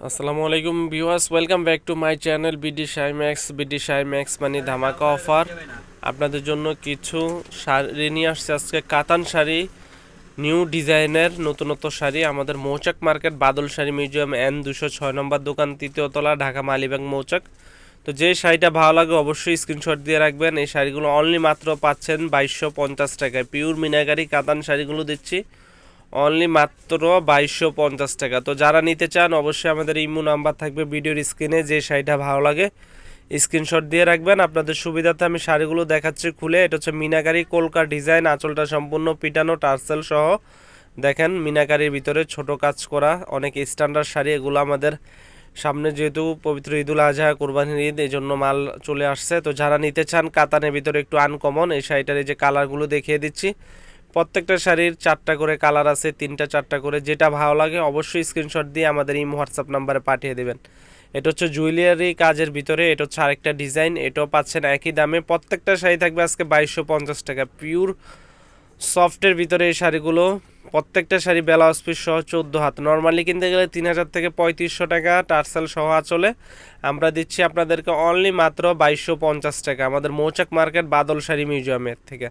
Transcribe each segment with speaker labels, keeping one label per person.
Speaker 1: আসসালামু আলাইকুম viewers, welcome back to my channel BD Shymax BD Shymax মানে ধামাকা অফার। আপনাদের জন্য কিছু শাড়ি নিয়ে আসছে। আজকে কাতান শাড়ি, নিউ ডিজাইনের নতুনত্ব শাড়ি। আমাদের Mouchak market, Badal sari museum N দুশো ছয় নম্বর দোকান, তৃতীয় তলা, ঢাকা মালিবাগ মৌচাক। তো যে শাড়িটা ভালো লাগে অবশ্যই স্ক্রিনশট দিয়ে রাখবেন। এই শাড়িগুলো অনলি মাত্র পাচ্ছেন বাইশশো পঞ্চাশ টাকায়। পিওর মিনাগারি কাতান শাড়িগুলো দিচ্ছি। অনলি মাত্র বাইশশো পঞ্চাশ টাকা। তো যারা নিতে চান, অবশ্যই আমাদের ইমো নাম্বার থাকবে ভিডিওর স্ক্রিনে, যে শাড়িটা ভালো লাগে, স্ক্রিনশট দিয়ে রাখবেন। আপনাদের সুবিধাতে আমি শাড়িগুলো দেখাচ্ছি খুলে। এটা হচ্ছে মিনাকারি কলকা ডিজাইন, আঁচলটা সম্পূর্ণ পিটানো টার্সেল সহ। দেখেন, মিনাকারির ভিতরে ছোট কাজ করা, অনেক স্ট্যান্ডার্ড শাড়ি, এগুলো আমাদের সামনে যেহেতু পবিত্র ঈদুল আজহা, কোরবানির ঈদ এই জন্য মাল চলে আসছে। তো যারা নিতে চান, কাতানের ভিতরে একটু আনকমন এই শাড়িটার এই যে কালারগুলো দেখিয়ে দিচ্ছি। প্রত্যেকটা শাড়ির চারটা করে কালার আছে, তিনটা, চারটা করে, যেটা ভালো লাগে অবশ্যই স্ক্রিনশট দিয়ে আমাদের এই হোয়াটসঅ্যাপ নাম্বারে পাঠিয়ে দেবেন। এটা হচ্ছে জুয়েলারি কাজের ভিতরে, এটা হচ্ছে আরেকটা ডিজাইন এটাও পাচ্ছেন একই দামে। প্রত্যেকটা শাড়ি থাকবে আজকে বাইশশো পঞ্চাশ টাকা। পিওর সফটের ভিতরে এই শাড়িগুলো প্রত্যেকটা শাড়ি ব্লাউজ পিস সহ চোদ্দ হাত। নর্মালি কিনতে গেলে তিন হাজার থেকে পঁয়ত্রিশশো টাকা টার্সেল সহ আচলে। আমরা দিচ্ছি আপনাদেরকে অনলি মাত্র বাইশশো পঞ্চাশ টাকা। আমাদের মৌচাক মার্কেট বাদল শাড়ি মিউজিয়ামের থেকে।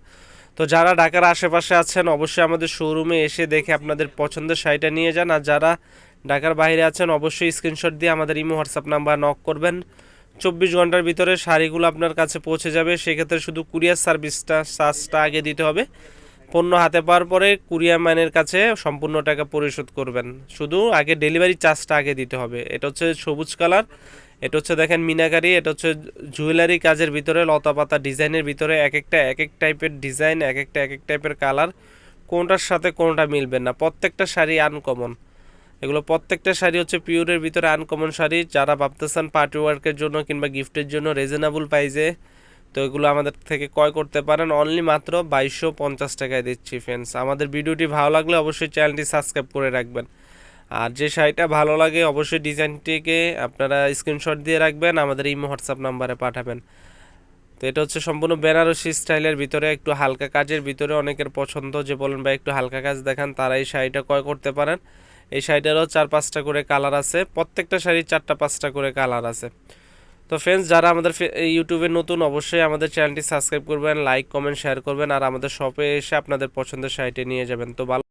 Speaker 1: তো যারা ঢাকার আশেপাশে আছেন, অবশ্যই আমাদের শোরুমে এসে দেখে আপনাদের পছন্দের শাড়িটা নিয়ে যান। আর যারা ঢাকার বাইরে আছেন, অবশ্যই স্ক্রিনশট দিয়ে আমাদের ইমো হোয়াটসঅ্যাপ নাম্বার নক করবেন। চব্বিশ ঘণ্টার ভিতরে শাড়িগুলো আপনার কাছে পৌঁছে যাবে। সেক্ষেত্রে শুধু কুরিয়ার সার্ভিসটা চার্জটা আগে দিতে হবে। পণ্য হাতে পাওয়ার পরে কুরিয়ার ম্যানের কাছে সম্পূর্ণ টাকা পরিশোধ করবেন। শুধু আগে ডেলিভারি চার্জটা আগে দিতে হবে। এটা হচ্ছে সবুজ কালার, এটা হচ্ছে দেখেন মিনাকারি, এটা হচ্ছে জুয়েলারি কাজের ভিতরে লতা পাতা ডিজাইনের ভিতরে এক একটা, এক এক টাইপের ডিজাইন, এক একটা, এক এক টাইপের কালার। কোনটার সাথে কোনটা মিলবে না। প্রত্যেকটা শাড়ি আনকমন। এগুলো প্রত্যেকটা শাড়ি হচ্ছে পিওরের ভিতরে আনকমন শাড়ি। যারা ভাবতেছেন পার্টি ওয়ার্কের জন্য কিংবা গিফটের জন্য রিজনেবল প্রাইসে তো এগুলো আমাদের থেকে ক্রয় করতে পারেন। অনলি মাত্র বাইশশো পঞ্চাশ টাকায় দিচ্ছি ফ্রেন্ডস আমাদের ভিডিওটি ভালো লাগলে অবশ্যই চ্যানেলটি সাবস্ক্রাইব করে রাখবেন। আর যে শাড়িটা ভালো লাগে, অবশ্যই ডিজাইনটিকে আপনারা স্ক্রিনশট দিয়ে রাখবেন, আমাদের এই হোয়াটসঅ্যাপ নাম্বারে পাঠাবেন। তো এটা হচ্ছে সম্পূর্ণ বেনারসি স্টাইলের ভিতরে, একটু হালকা কাজের ভিতরে অনেকের পছন্দ যে বলেন বা একটু হালকা কাজ দেখান, তারা এই শাড়িটা ক্রয় করতে পারেন। এই শাড়িটারও চার পাঁচটা করে কালার আছে। প্রত্যেকটা শাড়ির চারটা পাঁচটা করে কালার আছে। তো ফ্রেন্ডস যারা আমাদের ইউটিউবে নতুন, অবশ্যই আমাদের চ্যানেলটি সাবস্ক্রাইব করবেন লাইক কমেন্ট শেয়ার করবেন, আর আমাদের শপে এসে আপনাদের পছন্দের শাড়িটি নিয়ে যাবেন। তো ভালো